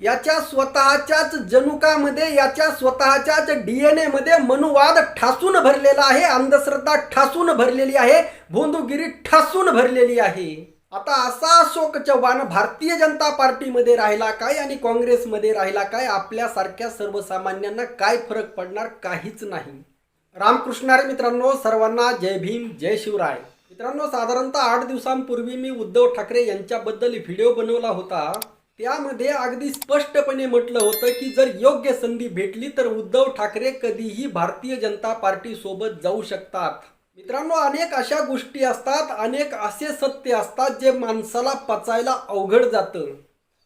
याच्या स्वतःच्याच जनुकामध्ये याच्या स्वतःच्याच डी एनमध्ये मनुवाद ठासून भरलेला आहे अंधश्रद्धा ठासून भरलेली आहे भोंदूगिरी ठासून भरलेली आहे. आता असा अशोक चव्हाण भारतीय जनता पार्टीमध्ये राहिला काय आणि काँग्रेसमध्ये राहिला काय? आपल्यासारख्या सर्वसामान्यांना काय फरक पडणार? काहीच नाही. रामकृष्णारे मित्रांनो सर्वांना जय भीम जय शिवराय. मित्रांनो साधारणतः आठ दिवसांपूर्वी मी उद्धव ठाकरे यांच्याबद्दल व्हिडिओ बनवला होता. त्यामध्ये अगदी स्पष्टपणे म्हटलं होतं की जर योग्य संधी भेटली तर उद्धव ठाकरे कधीही भारतीय जनता पार्टी सोबत जाऊ शकतात. मित्रांनो अनेक अशा गोष्टी असतात अनेक असे सत्य असतात जे माणसाला पचायला अवघड जातं.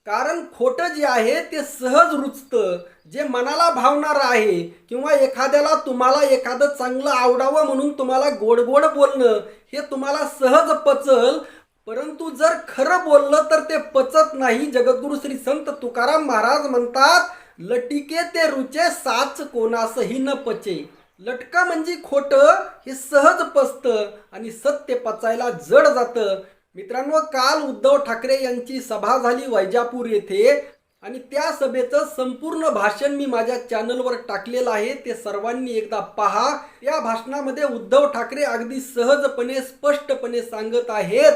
कारण खोटं जे आहे ते सहज रुचतं जे मनाला भावणारं आहे किंवा एखाद्याला तुम्हाला एखादं चांगलं आवडावं म्हणून तुम्हाला गोडगोड बोलणं हे तुम्हाला सहज पचल परंतु जर खरं बोललं तर ते पचत नाही. जगद्गुरु श्री संत तुकाराम महाराज म्हणतात लटिके ते रुचे साच कोणासही न पचे. लटका म्हणजे खोटं हे सहज पचतं आणि सत्य पचायला जड जातं. मित्रांनो काल उद्धव ठाकरे यांची सभा झाली वैजापूर येथे आणि त्या सभेचं संपूर्ण भाषण मी माझ्या चॅनलवर टाकलेलं आहे. ते सर्वांनी एकदा पहा. या भाषणामध्ये उद्धव ठाकरे अगदी सहजपणे स्पष्टपणे सांगत आहेत.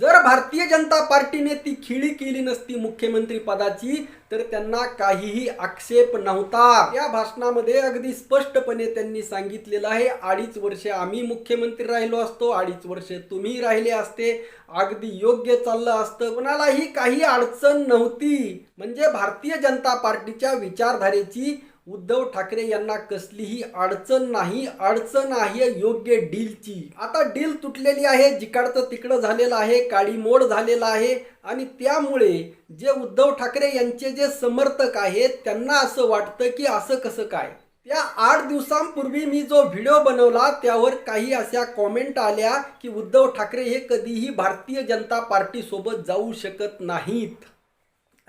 जर भारतीय जनता पार्टीने ती खिळी केली नसती मुख्यमंत्री पदाची तर त्यांना काहीही आक्षेप नव्हता. या भाषणामध्ये अगदी स्पष्टपणे त्यांनी सांगितलेलं आहे अडीच वर्ष आम्ही मुख्यमंत्री राहिलो असतो अडीच वर्ष तुम्ही राहिले असते अगदी योग्य चाललं असतं. कोणालाही काही अडचण नव्हती. म्हणजे भारतीय जनता पार्टीच्या विचारधारेची उद्धव ठाकरे यांना कसलीही अडचण नाही अडचण आहे योग्य डीलची. आता डील तुटलेली आहे जिकडचं तिकडं झालेलं आहे काडीमोड झालेला आहे आणि त्यामुळे जे उद्धव ठाकरे यांचे जे समर्थक आहेत त्यांना असं वाटतं की असं कसं काय? त्या आठ दिवसांपूर्वी मी जो व्हिडिओ बनवला त्यावर काही अशा कॉमेंट आल्या की उद्धव ठाकरे हे कधीही भारतीय जनता पार्टीसोबत जाऊ शकत नाहीत.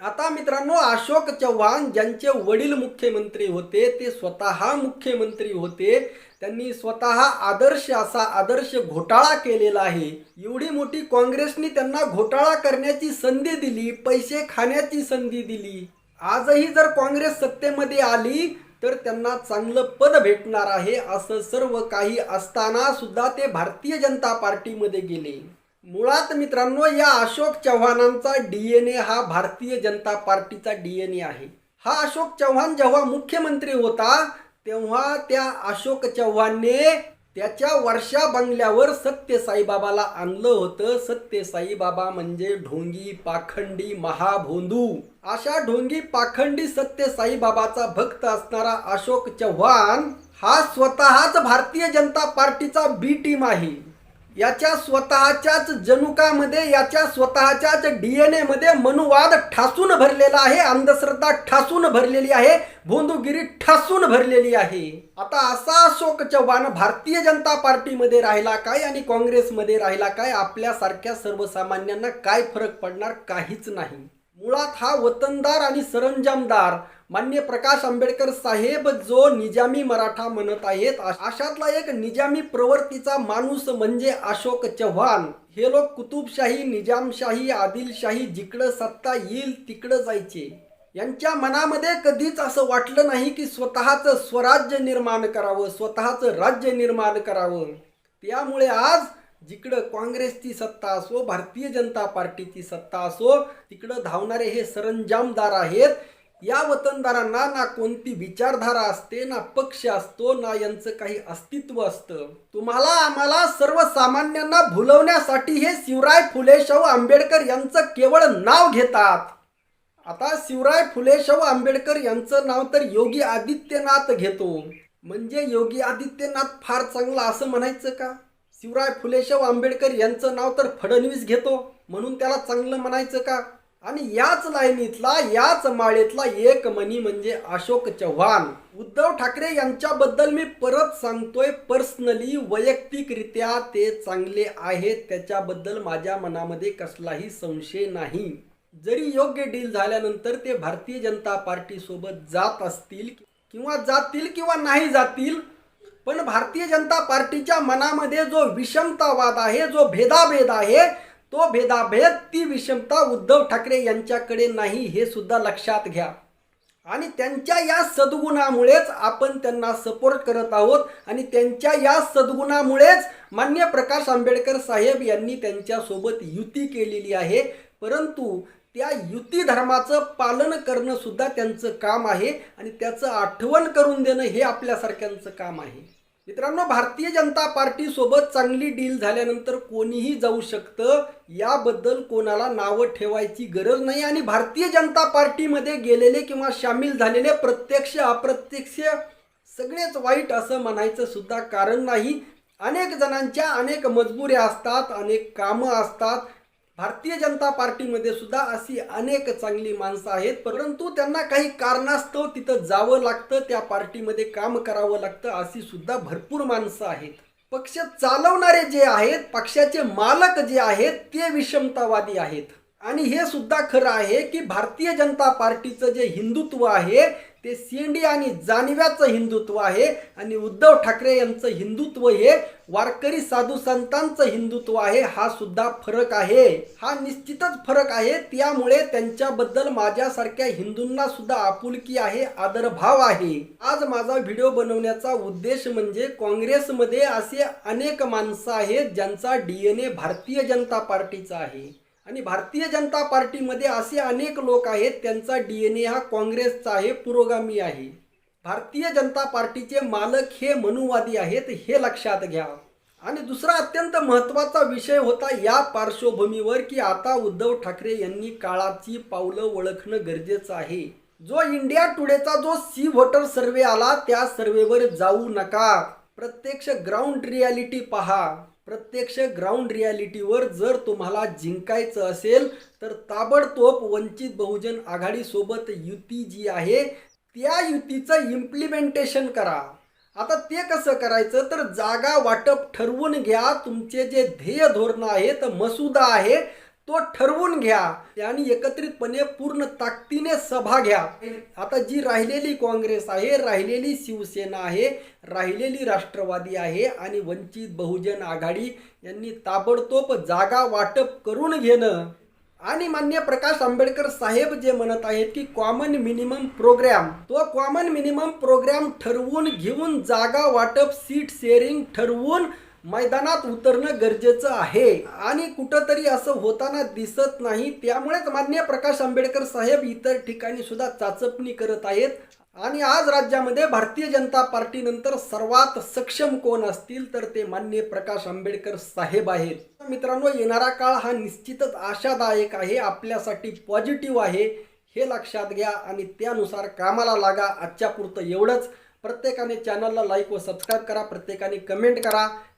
आता मित्रांनो अशोक चव्हाण ज्यांचे वडील मुख्यमंत्री होते ते स्वतः मुख्यमंत्री होते. त्यांनी स्वतः आदर्श असा आदर्श घोटाळा केलेला आहे. एवढी मोठी काँग्रेसनी त्यांना घोटाळा करण्याची संधी दिली पैसे खाण्याची संधी दिली. आजही जर काँग्रेस सत्तेमध्ये आली तर त्यांना चांगलं पद भेटणार आहे असं सर्व काही असताना सुद्धा ते भारतीय जनता पार्टीमध्ये गेले. मुळात मित्रांनो या अशोक चव्हाणांचा डी एन ए हा भारतीय जनता पार्टीचा डी एन ए आहे. हा अशोक चव्हाण जेव्हा मुख्यमंत्री होता तेव्हा त्या अशोक चव्हाणने त्याच्या वर्षा बंगल्यावर सत्यसाईबाबाला आणलं होतं. सत्य साईबाबा म्हणजे ढोंगी पाखंडी महाभोंदू. अशा ढोंगी पाखंडी सत्य साईबाबाचा भक्त असणारा अशोक चव्हाण हा स्वतःच भारतीय जनता पार्टीचा बी टीम आहे. याच्या स्वतःच्याच जनुकामध्ये याच्या स्वतःच्याच डी एन एमध्ये मनुवाद ठासून भरलेला आहे अंधश्रद्धा ठासून भरलेली आहे भोंदूगिरी ठासून भरलेली आहे. आता असा अशोक चव्हाण भारतीय जनता पार्टीमध्ये राहिला काय आणि काँग्रेसमध्ये राहिला काय? आपल्यासारख्या सर्वसामान्यांना काय फरक पडणार? काहीच नाही. मुळात हा वतनदार आणि सरंजामदार मान्य प्रकाश आंबेडकर साहेब जो निजामी मराठा म्हणत आहेत अशातला एक निजामी प्रवृत्तीचा माणूस म्हणजे अशोक चव्हाण. हे लोक कुतुबशाही निजामशाही आदिलशाही जिकडं सत्ता येईल तिकडं जायचे. यांच्या मनामध्ये कधीच असं वाटलं नाही की स्वतःचं स्वराज्य निर्माण करावं स्वतःचं राज्य निर्माण करावं. त्यामुळे आज जिकडं काँग्रेसची सत्ता असो भारतीय जनता पार्टीची सत्ता असो तिकडं धावणारे हे सरंजामदार आहेत. या वतनदारांना ना कोणती विचारधारा असते ना पक्ष असतो ना यांचं काही अस्तित्व असतं. तुम्हाला आम्हाला सर्वसामान्यांना भुलवण्यासाठी हे शिवराय फुले शाहू आंबेडकर यांचं केवळ नाव घेतात. आता शिवराय फुले शाहू आंबेडकर यांचं नाव तर योगी आदित्यनाथ घेतो. म्हणजे योगी आदित्यनाथ फार चांगला असं म्हणायचं का? शिवराय फुले आंबेडकर यांचं नाव तर फडणवीस घेतो म्हणून त्याला चांगलं म्हणायचं का? आणि याच लाईनीतला याच माळेतला एक मनी म्हणजे अशोक चव्हाण. उद्धव ठाकरे यांच्याबद्दल मी परत सांगतोय पर्सनली वैयक्तिकरित्या ते चांगले आहेत त्याच्याबद्दल माझ्या मनामध्ये कसलाही संशय नाही. जरी योग्य डील झाल्यानंतर ते भारतीय जनता पार्टीसोबत जात असतील किंवा जातील किंवा नाही जातील पण भारतीय जनता पार्टीच्या मनामध्ये जो विषमतावाद आहे जो भेदाभेद आहे तो भेदाभेद ती विषमता उद्धव ठाकरे यांच्याकडे नाही हे सुद्धा लक्षात घ्या. आणि त्यांच्या या सद्गुणामुळेच आपण त्यांना सपोर्ट करत आहोत आणि त्यांच्या या सद्गुणामुळेच मान्य प्रकाश आंबेडकर साहेब यांनी त्यांच्यासोबत युती केलेली आहे. परंतु त्या युती धर्माचं पालन करणं सुद्धा त्यांचं काम आहे आणि त्याचं आठवण करून देणं हे आपल्यासारख्यांचं काम आहे. मित्रांनो भारतीय जनता पार्टीसोबत चांगली डील झाल्यानंतर कोणीही जाऊ शकतं. याबद्दल कोणाला नावं ठेवायची गरज नाही आणि भारतीय जनता पार्टीमध्ये गेलेले किंवा सामील झालेले प्रत्यक्ष अप्रत्यक्ष सगळेच वाईट असं म्हणायचं सुद्धा कारण नाही. अनेक जणांच्या अनेक मजबुऱ्या असतात अनेक कामं असतात. भारतीय जनता पार्टीमध्ये सुद्धा अशी अनेक चांगली माणसं आहेत परंतु त्यांना काही कारणास्तव तिथं जावं लागतं त्या पार्टीमध्ये काम करावं लागतं अशी सुद्धा भरपूर माणसं आहेत. पक्ष चालवणारे जे आहेत पक्षाचे मालक जे आहेत ते विषमतावादी आहेत. आणि हे सुद्धा खरं आहे की भारतीय जनता पार्टीचं जे हिंदुत्व आहे ते शेंडी आणि जानव्याचं हिंदुत्व आहे आणि उद्धव ठाकरे यांचं हिंदुत्व हे वारकरी साधू संतांचं हिंदुत्व आहे हा सुद्धा फरक आहे. हा निश्चितच फरक आहे. त्यामुळे त्यांच्याबद्दल माझ्यासारख्या हिंदूंना सुद्धा आपुलकी आहे आदरभाव आहे. आज माझा व्हिडिओ बनवण्याचा उद्देश म्हणजे काँग्रेसमध्ये असे अनेक माणसं आहेत ज्यांचा डीएनए भारतीय जनता पार्टीचा आहे. आणि भारतीय जनता पार्टीमध्ये असे अनेक लोक आहेत त्यांचा डी एन ए हा काँग्रेसचा आहे पुरोगामी आहे. भारतीय जनता पार्टीचे मालक हे मनुवादी आहेत हे लक्षात घ्या. आणि दुसरा अत्यंत महत्त्वाचा विषय होता या पार्श्वभूमीवर की आता उद्धव ठाकरे यांनी काळाची पावलं ओळखणं गरजेचं आहे. जो इंडिया टुडेचा जो सी व्होटर सर्वे आला त्या सर्वेवर जाऊ नका. प्रत्यक्ष ग्राउंड रियालिटी पहा. प्रत्यक्ष ग्राउंड रियालिटीवर जर तुम्हाला जिंकायचं असेल तर ताबडतोब वंचित बहुजन आघाडीसोबत युती जी आहे त्या युतीचं इम्प्लिमेंटेशन करा. आता ते कसं करायचं? तर जागा वाटप ठरवून घ्या. तुमचे जे ध्येय धोरणं आहेत मसुदा आहे तो ठरवून घ्या आणि एकत्रितपणे पूर्ण ताकदीने सभा घ्या. आता जी राहिलेली काँग्रेस आहे राहिलेली शिवसेना आहे राहिलेली राष्ट्रवादी आहे आणि वंचित बहुजन आघाडी यांनी ताबडतोब जागा वाटप करून घेणं. आणि मान्य प्रकाश आंबेडकर साहेब जे म्हणत आहेत की कॉमन मिनिमम प्रोग्राम तो कॉमन मिनिमम प्रोग्राम ठरवून घेऊन जागा वाटप सीट शेअरिंग ठरवून मैदानात उतरणं गरजेचं आहे. आणि कुठंतरी असं होताना दिसत नाही. त्यामुळेच मान्य प्रकाश आंबेडकर साहेब इतर ठिकाणी सुद्धा चाचपणी करत आहेत. आणि आज राज्यामध्ये भारतीय जनता पार्टीनंतर सर्वात सक्षम कोण असतील तर ते मान्य प्रकाश आंबेडकर साहेब आहेत. मित्रांनो येणारा काळ हा निश्चितच आशादायक आहे. आपल्यासाठी पॉझिटिव्ह आहे. हे लक्षात घ्या आणि त्यानुसार कामाला लागा. आजच्या पुरतं एवढंच. प्रत्येकाने चॅनलला लाईक व सबस्क्राईब करा. प्रत्येकाने कमेंट करा.